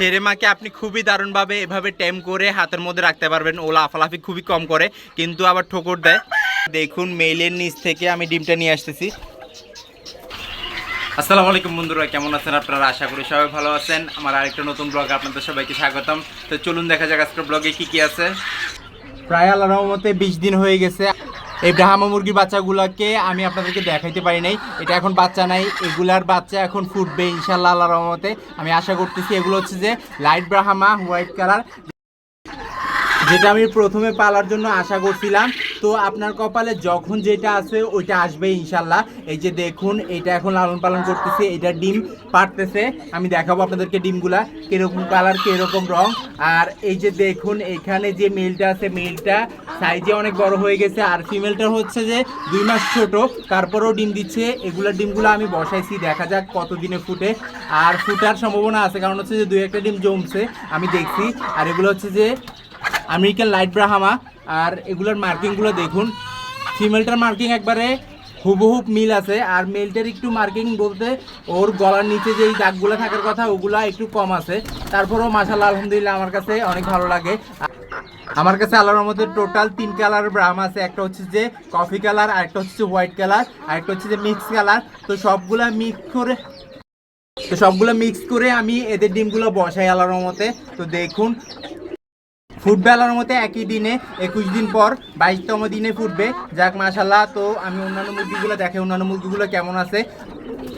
টেরেমাকে আপনি খুবই দারুণভাবে এভাবে টেম করে হাতের মধ্যে রাখতে পারবেন। ও লাফালাফি খুবই কম করে, কিন্তু আবার ঠোকর দেয়। দেখুন, মেইলের নিচ থেকে আমি ডিমটা নিয়ে আসতেছি। আসসালামু আলাইকুম বন্ধুরা, কেমন আছেন আপনারা? আশা করি সবাই ভালো আছেন। আমার আরেকটা নতুন ব্লগ আপনাদের সবাইকে স্বাগতম। তো চলুন দেখা যাক আজকের ব্লগে কি কি আছে। প্রায় আল্লাহ রহমতে বিশ দিন হয়ে গেছে। এই ব্রাহ্মা মুরগির বাচ্চাগুলোকে আমি আপনাদেরকে দেখাইতে পারি নাই। এটা এখন বাচ্চা নাই, এগুলার বাচ্চা এখন ফুটবে ইনশাল্লাহ আল্লাহ রহমতে। আমি আশা করতেছি এগুলো হচ্ছে যে লাইট ব্রাহ্মা, হোয়াইট কালার। যেটা আমি প্রথমে পালার জন্য আশা করছিলাম তো আপনার কপালে যখন যেটা আছে ওইটা আসবে ইনশাল্লাহ এই যে দেখুন, এটা এখন লালন পালন করতেছে, এটা ডিম পারতেছে আমি দেখাবো আপনাদেরকে ডিমগুলা, কীরকম কালার, কীরকম রং। আর এই যে দেখুন, এখানে যে মেলটা আছে মেলটা সাইজে অনেক বড় হয়ে গেছে। আর ফিমেলটা হচ্ছে যে দুই মাস ছোট, তারপরেও ডিম দিচ্ছে। এগুলা ডিমগুলো আমি বসাইছি, দেখা যাক কতদিনে ফুটে। আর ফুটার সম্ভাবনা আছে, কারণ হচ্ছে যে দুই একটা ডিম জমছে, আমি দেখছি। আর এগুলো হচ্ছে যে আমেরিকান লাইট ব্রাহামা আর এগুলোর মার্কিংগুলো দেখুন। ফিমেলটার মার্কিং একবারে হুবহুব মিল আছে, আর মেলটার একটু মার্কিং বলতে ওর গলার নিচে যেই দাগগুলো থাকার কথা, ওগুলা একটু কম আছে। তারপরেও মাসাল্লাহ আলহামদুলিল্লাহ, আমার কাছে অনেক ভালো লাগে। আমার কাছে আলোর মধ্যে টোটাল তিন কালার ব্রাম আছে, একটা হচ্ছে যে কফি কালার আর একটা হচ্ছে হোয়াইট কালার আর একটা হচ্ছে যে মিক্স কালার তো সবগুলা মিক্স করে তো সবগুলো মিক্স করে আমি এদের ডিমগুলো বসাই আলোর মতে তো দেখুন ফুটবে মতো একই দিনে একুশ দিন পর বাইশতম দিনে ফুটবে। যাক মাশাল্লাহ তো আমি অন্যান্য মুরগিগুলো দেখে, অন্যান্য মুরগিগুলো কেমন আছে?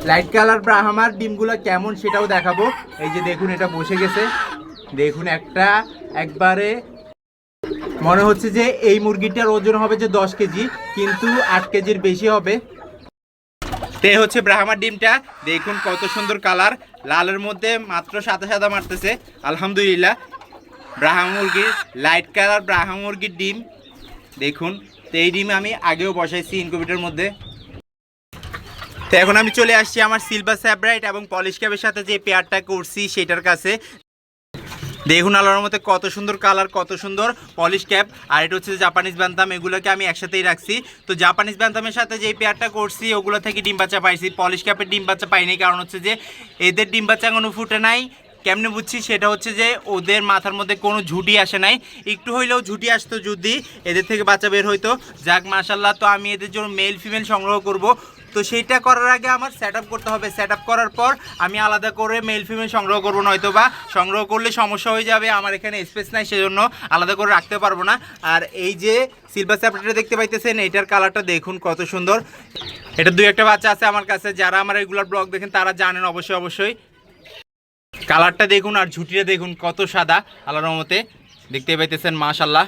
লাইট কালার ব্রাহ্মার ডিমগুলো কেমন সেটাও দেখাবো। এই যে দেখুন, এটা বসে গেছে। দেখুন, একটা একবারে মনে হচ্ছে যে এই মুরগিটার ওজন হবে যে দশ কেজি, কিন্তু আট কেজির বেশি হবে। তে হচ্ছে ব্রাহ্মার ডিমটা। দেখুন কত সুন্দর কালার লালের মধ্যে মাত্র সাদা সাদা মারতেছে। আলহামদুলিল্লাহ। ব্রাহ্মা মুরগির লাইট কালার ব্রাহ্মা মুরগির ডিম। দেখুন, তো এই ডিম আমি আগেও বসাইছি ইনকিউবেটরের মধ্যে। তো এখন আমি চলে আসছি আমার সিলভার স্যাব্রাইট এবং পলিশ ক্যাবের সাথে যে পেয়ারটা করছি সেটার কাছে। দেখুন আলোর মধ্যে কত সুন্দর কালার কত সুন্দর পলিশ ক্যাপ আর এটা হচ্ছে জাপানিজ ব্যান্তাম এগুলোকে আমি একসাথেই রাখছি। তো জাপানিজ ব্যান্তামের সাথে যে পেয়ারটা করছি, ওগুলো থেকে ডিম বাচ্চা পাইছি। পলিশ ক্যাপের ডিম বাচ্চা পাইনি, কারণ হচ্ছে যে এদের ডিম বাচ্চা এখনও ফুটে নাই। কেমনে বুঝছি সেটা হচ্ছে যে ওদের মাথার মধ্যে কোনো ঝুঁটি আসে নাই। একটু হইলেও ঝুঁটি আসতো যদি এদের থেকে বাচ্চা বের হইতো। যাক মাশাল্লাহ তো আমি এদের জন্য মেল ফিমেল সংগ্রহ করব। তো সেইটা করার আগে আমার সেট করতে হবে। সেট করার পর আমি আলাদা করে মেল ফিমেল সংগ্রহ করব নয়তো বা সংগ্রহ করলে সমস্যা হয়ে যাবে, আমার এখানে স্পেস নাই, সেজন্য আলাদা করে রাখতে পারব না। আর এই যে সিলভার স্যাপটা দেখতে পাইতেছেন, এটার কালারটা দেখুন কত সুন্দর। এটা দুই একটা বাচ্চা আছে আমার কাছে, যারা আমার রেগুলার ব্লগ দেখেন, তারা জানেন অবশ্যই অবশ্যই। কালারটা দেখুন আর ঝুটিটা দেখুন কত সাদা, আল্লাহর রহমতে। দেখতে পাইতেছেন মাশাল্লাহ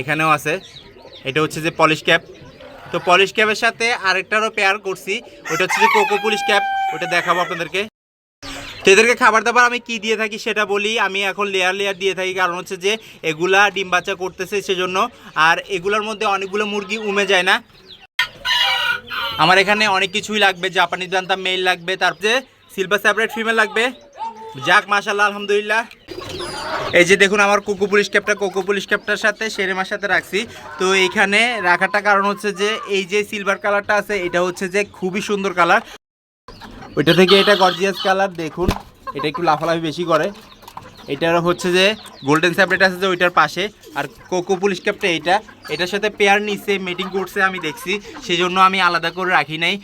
এখানেও আছে। এটা হচ্ছে যে পলিশ ক্যাপ তো পলিশ ক্যাপের সাথে আরেকটারও পেয়ার করছি। ওটা হচ্ছে যে কোকো পুলিশ ক্যাপ ওটা দেখাবো আপনাদেরকে। তো এদেরকে খাবার দাবার আমি কি দিয়ে থাকি সেটা বলি। আমি এখন লেয়ার লেয়ার দিয়ে থাকি। কারণ হচ্ছে যে এগুলা ডিম বাচ্চা করতেছে সেজন্য। আর এগুলোর মধ্যে অনেকগুলো মুরগি উমে যায় না। আমার এখানে অনেক কিছুই লাগবে। জাপানিজ জানতাম মেল লাগবে। তারপরে সিলভার সেপারেট ফিমেল লাগবে। যাক মাশাল্লাহ আলহামদুলিল্লাহ। এই যে দেখুন, আমার কোকো পুলিশ ক্যাপটা কোকো পুলিশ ক্যাপটার সাথে সেরেমার সাথে রাখছি। তো এইখানে রাখাটা কারণ হচ্ছে যে, এই যে সিলভার কালারটা আছে, এটা হচ্ছে যে খুবই সুন্দর কালার ওইটা থেকে এটা গর্জিয়াস কালার দেখুন, এটা একটু লাফালাফি বেশি করে। এটার হচ্ছে যে গোল্ডেন স্যাপরেট আছে যে ওইটার পাশে। আর কোকো পুলিশ ক্যাপটা এইটা এটার সাথে পেয়ার নিচ্ছে মিটিং করছে আমি দেখছি। সেই জন্য আমি আলাদা করে রাখি নাই,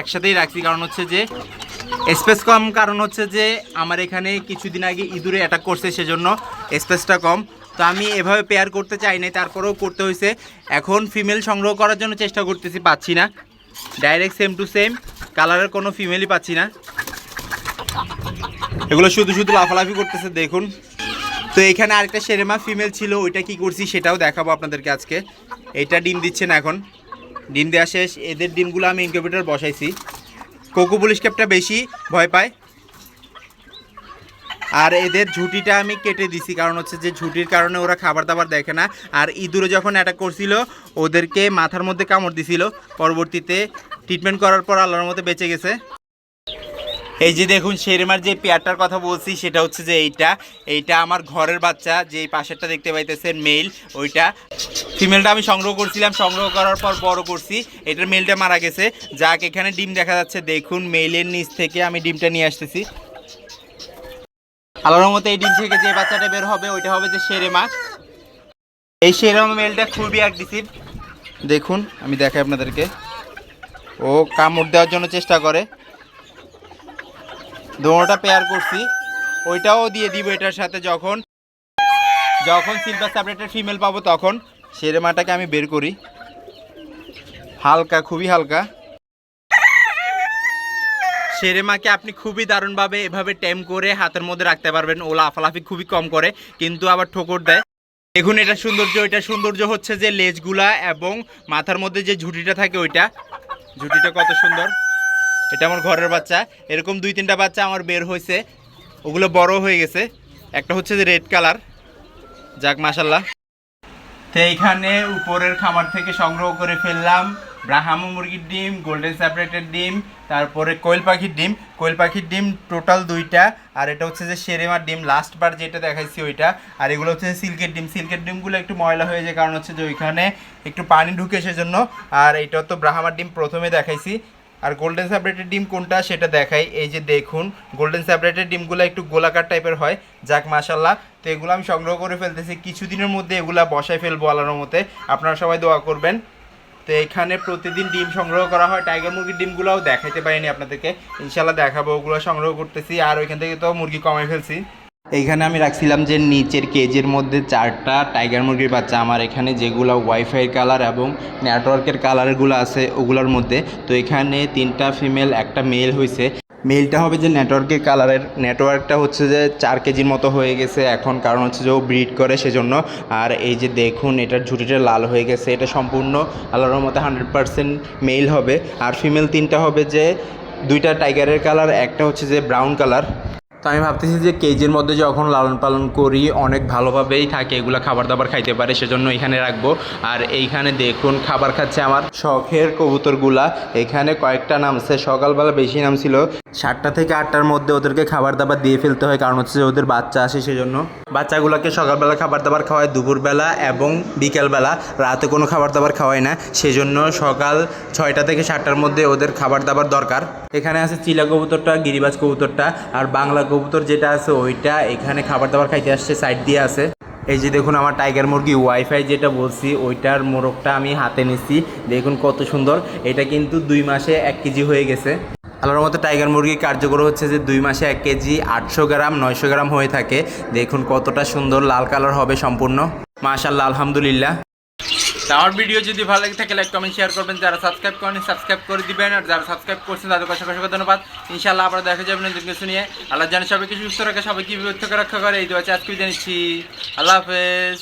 একসাথেই রাখছি। কারণ হচ্ছে যে স্পেস কম কারণ হচ্ছে যে আমার এখানে কিছুদিন আগে ইঁদুরে অ্যাটাক করছে সেজন্য স্পেসটা কম। তো আমি এভাবে পেয়ার করতে চাই নাই, তারপরেও করতে হয়েছে। এখন ফিমেল সংগ্রহ করার জন্য চেষ্টা করতেছি, পাচ্ছি না। ডাইরেক্ট সেম টু সেম কালারের কোনো ফিমেলই পাচ্ছি না। এগুলো শুধু শুধু লাফালাফি করতেছে, দেখুন। তো এখানে আরেকটা সেরেমা ফিমেল ছিল, ওইটা কি করছি সেটাও দেখাবো আপনাদেরকে আজকে। এটা ডিম দিচ্ছে না এখন। ডিম দেওয়া শেষ, এদের ডিমগুলো আমি ইনকিউবেটর বসাইছি। কোকো পুলিশ ক্যাপটা বেশি ভয় পায়। আর এদের ঝুঁটিটা আমি কেটে দিছি, কারণ হচ্ছে যে ঝুঁটির কারণে ওরা খাবার দাবার দেখে না। আর ইঁদুরে যখন অ্যাটাক করছিল, ওদেরকে মাথার মধ্যে কামড় দিছিল। পরবর্তীতে ট্রিটমেন্ট করার পর আল্লাহর মধ্যে বেঁচে গেছে। এই যে দেখুন শেরেমার যে পেয়ারটার কথা বলছি, সেটা হচ্ছে যে এইটা। এইটা আমার ঘরের বাচ্চা যে পাশেরটা দেখতে পাইতেছেন মেল, ওইটা। ফিমেলটা আমি সংগ্রহ করছিলাম, সংগ্রহ করার পর বড় করছি। এটার মেলটা মারা গেছে। যাক, এখানে ডিম দেখা যাচ্ছে। দেখুন, মেলের নিচ থেকে আমি ডিমটা নিয়ে আসতেছি। আল্লাহর মতো এই ডিম থেকে যে বাচ্চাটা বের হবে, ওইটা হবে যে শেরেমা। এই সেরে মেলটা খুবই অ্যাগ্রেসিভ দেখুন, আমি দেখাই আপনাদেরকে। ও কামড় দেওয়ার জন্য চেষ্টা করে। দোনোটা পেয়ার করছি। ওইটাও দিয়ে দিব এটার সাথে যখন যখন সিলভার সাপারেটের ফিমেল পাবো তখন সেরে মাটাকে আমি বের করি। হালকা, খুবই হালকা। সেরে মাকে আপনি খুবই দারুণভাবে এভাবে টেম করে হাতের মধ্যে রাখতে পারবেন। ও লাফালাফি খুবই কম করে, কিন্তু আবার ঠোকর দেয়। দেখুন এটা সৌন্দর্য এটা সৌন্দর্য হচ্ছে যে লেজগুলা এবং মাথার মধ্যে যে ঝুঁটিটা থাকে ওইটা। ঝুঁটিটা কত সুন্দর। এটা আমার ঘরের বাচ্চা। এরকম দুই, তিনটা বাচ্চা আমার বের হয়েছে। ওগুলো বড় হয়ে গেছে। একটা হচ্ছে যে রেড কালার। যাক মাসাল্লাহ তো এইখানে উপরের খামার থেকে সংগ্রহ করে ফেললাম ব্রাহামো মুরগির ডিম, গোল্ডেন সেপারেটেড ডিম, তারপরে কোয়েল পাখির ডিম। কোয়েল পাখির ডিম টোটাল দুইটা। আর এটা হচ্ছে যে সেরেমার ডিম লাস্ট বার যেটা দেখাইছি ওইটা। আর এগুলো হচ্ছে যে সিল্কের ডিম। সিল্কের ডিমগুলো একটু ময়লা হয়ে যায়, কারণ হচ্ছে যে ওইখানে একটু পানি ঢুকে সেজন্য। আর এটা তো ব্রাহামার ডিম প্রথমে দেখাইছি। আর গোল্ডেন সেপারেটেড ডিম কোনটা সেটা দেখাই। এই যে দেখুন গোল্ডেন সেপারেটেড ডিমগুলো একটু গোলাকার টাইপের হয়। যাক মাশাল্লাহ তো এগুলো আমি সংগ্রহ করে ফেলতেছি। কিছুদিনের মধ্যে এগুলো বসায় ফেলব আল্লাহর মতে আপনারা সবাই দোয়া করবেন। তো এখানে প্রতিদিন ডিম সংগ্রহ করা হয়। টাইগার মুরগির ডিমগুলোও দেখাইতে পারিনি আপনাদেরকে। ইনশাল্লাহ দেখাবো। ওগুলো সংগ্রহ করতেছি। আর ওইখান থেকে তো মুরগি কমাই ফেলছি। এইখানে আমি রাখছিলাম যে নিচের কেজের মধ্যে চারটা টাইগার মুরগির বাচ্চা। আমার এখানে যেগুলো ওয়াইফাই কালার এবং নেটওয়ার্কের কালারগুলো আছে ওগুলোর মধ্যে। তো এখানে তিনটা ফিমেল একটা মেল হয়েছে মেলটা হবে যে নেটওয়ার্কের কালারের নেটওয়ার্কটা হচ্ছে যে চার কেজির মতো হয়ে গেছে। এখন কারণ হচ্ছে যে ও ব্রিড করে সেজন্য। আর এই যে দেখুন, এটার ঝুঁটিটা লাল হয়ে গেছে। এটা সম্পূর্ণ আল্লাহর মতো হান্ড্রেড পারসেন্ট মেল হবে। আর ফিমেল তিনটা হবে যে দুইটা টাইগারের কালার একটা হচ্ছে যে ব্রাউন কালার তো আমি ভাবতেছি যে কেজির মধ্যে যখন লালন পালন করি, অনেক ভালোভাবেই থাকে, এগুলো খাবার দাবার খাইতে পারে, সেজন্য এখানে রাখব। আর এইখানে দেখুন, খাবার খাচ্ছে আমার শখের কবুতরগুলা। এখানে কয়েকটা নামছে, সকালবেলা বেশি নামছিল। সাতটা থেকে আটটার মধ্যে ওদেরকে খাবার দাবার দিয়ে ফেলতে হয়, কারণ হচ্ছে ওদের বাচ্চা আসে সেজন্য। বাচ্চাগুলোকে সকালবেলা খাবার দাবার খাওয়ায়, দুপুরবেলা এবং বিকেলবেলা। রাতে কোনো খাবার দাবার খাওয়ায় না। সেজন্য সকাল ছয়টা থেকে সাতটার মধ্যে ওদের খাবার দাবার দরকার। এখানে আছে চিলা কবুতরটা, গিরিবাজ কবুতরটা। আর বাংলা কবুতর যেটা আছে ওইটা এখানে খাবার দাবার খাইতে আসছে, সাইড দিয়ে আছে। এই যে দেখুন আমার টাইগার মুরগি, ওয়াইফাই যেটা বলছি, ওইটার মোরগটা আমি হাতে নিছি। দেখুন কত সুন্দর। এটা কিন্তু দুই মাসে এক কেজি হয়ে গেছে। আল্লাহর মতো টাইগার মুরগি কার্যকর হচ্ছে যে দুই মাসে এক কেজি আটশো গ্রাম, নয়শো গ্রাম হয়ে থাকে। দেখুন কতটা সুন্দর লাল কালার হবে সম্পূর্ণ। মাশাল্লাহ আলহামদুলিল্লাহ। আমার ভিডিও যদি ভালো লাগে থাকে লাইক কমেন্ট শেয়ার করবেন। যারা সাবস্ক্রাইব করেন সাবস্ক্রাইব করে দিবেন। আর যারা সাবস্ক্রাইব করছেন, তাদের অসংখ্য অসংখ্য ধন্যবাদ। ইনশাআল্লাহ আবার দেখা যাবে নতুন কিছু নিয়ে। আল্লাহ জানে সবাইকে সুস্থ রাখে, সবাইকে থেকে রক্ষা করে। এই দোয়া আজকে জানিচ্ছি আল্লাহ হাফেজ।